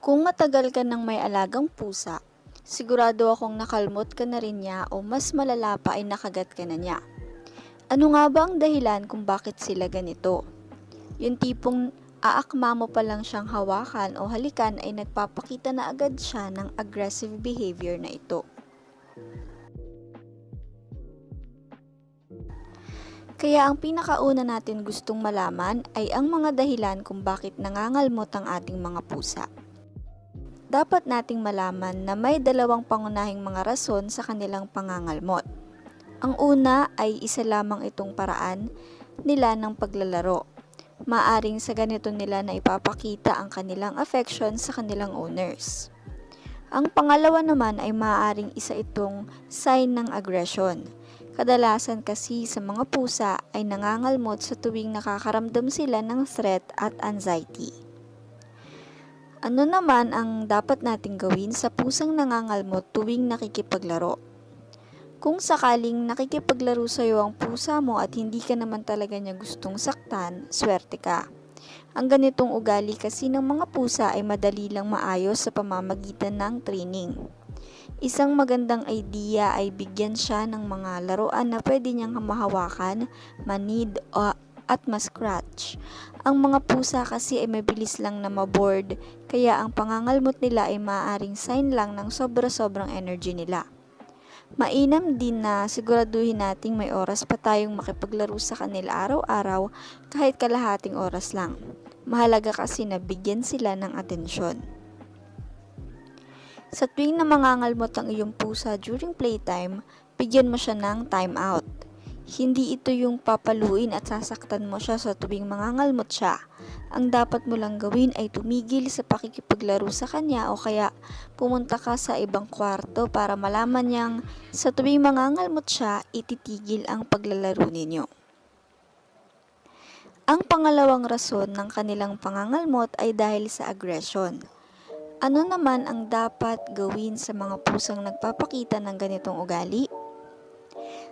Kung matagal ka nang may alagang pusa, sigurado akong nakalmot ka na rin niya o mas malala pa ay nakagat ka na niya. Ano nga ba ang dahilan kung bakit sila ganito? Yung tipong aakma mo pa lang siyang hawakan o halikan ay nagpapakita na agad siya ng aggressive behavior na ito. Kaya ang pinakauna natin gustong malaman ay ang mga dahilan kung bakit nangangalmot ang ating mga pusa. Dapat nating malaman na may dalawang pangunahing mga rason sa kanilang pangangalmot. Ang una ay isa lamang itong paraan nila ng paglalaro. Maaring sa ganito nila na ipapakita ang kanilang affection sa kanilang owners. Ang pangalawa naman ay maaaring isa itong sign ng aggression. Kadalasan kasi sa mga pusa ay nangangalmot sa tuwing nakakaramdam sila ng threat at anxiety. Ano naman ang dapat nating gawin sa pusang nangangalmot tuwing nakikipaglaro? Kung sakaling nakikipaglaro sa iyo ang pusa mo at hindi ka naman talaga niya gustong saktan, swerte ka. Ang ganitong ugali kasi ng mga pusa ay madali lang maayos sa pamamagitan ng training. Isang magandang idea ay bigyan siya ng mga laruan na pwede niyang mahawakan, manid o at ma-scratch. Ang mga pusa kasi ay mabilis lang na maboard, kaya ang pangangalmot nila ay maaaring sign lang ng sobra-sobrang energy nila. Mainam din na siguraduhin nating may oras pa tayong makipaglaro sa kanila araw-araw kahit kalahating oras lang. Mahalaga kasi na bigyan sila ng atensyon. Sa tuwing na mangangalmot ang iyong pusa during playtime, bigyan mo siya ng time out. Hindi ito yung papaluin at sasaktan mo siya sa tuwing mangangalmot siya. Ang dapat mo lang gawin ay tumigil sa pakikipaglaro sa kanya o kaya pumunta ka sa ibang kwarto para malaman niyang sa tuwing mangangalmot siya, ititigil ang paglalaro ninyo. Ang pangalawang rason ng kanilang pangangalmot ay dahil sa aggression. Ano naman ang dapat gawin sa mga pusang nagpapakita ng ganitong ugali?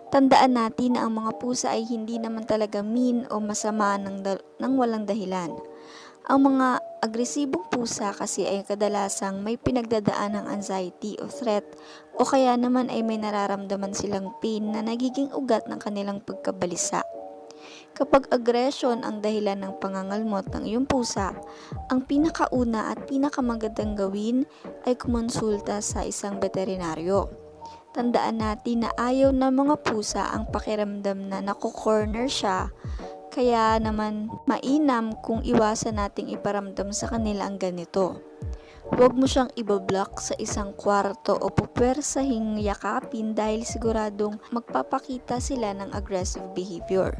Tandaan natin na ang mga pusa ay hindi naman talaga mean o masama ng, da- ng walang dahilan. Ang mga agresibong pusa kasi ay kadalasang may pinagdadaan ng anxiety o threat o kaya naman ay may nararamdaman silang pain na nagiging ugat ng kanilang pagkabalisa. Kapag aggression ang dahilan ng pangangalmot ng iyong pusa, ang pinakauna at pinakamagandang gawin ay kumonsulta sa isang veterinaryo. Tandaan natin na ayaw ng mga pusa ang pakiramdam na nako-corner siya, kaya naman mainam kung iwasan nating iparamdam sa kanila ang ganito. Huwag mo siyang ibablock sa isang kwarto o pupwersahing yakapin dahil siguradong magpapakita sila ng aggressive behavior.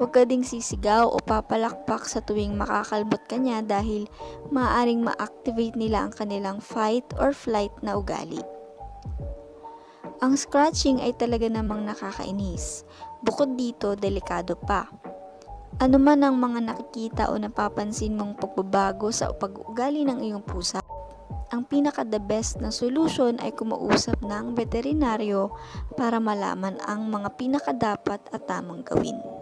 Huwag ka ding sisigaw o papalakpak sa tuwing makakalmot ka niya dahil maaaring ma-activate nila ang kanilang fight or flight na ugali. Ang scratching ay talaga namang nakakainis. Bukod dito, delikado pa. Ano man ang mga nakikita o napapansin mong pagbabago sa pag-ugali ng iyong pusa, ang pinaka the best na solution ay kumausap ng veterinaryo para malaman ang mga pinaka dapat at tamang gawin.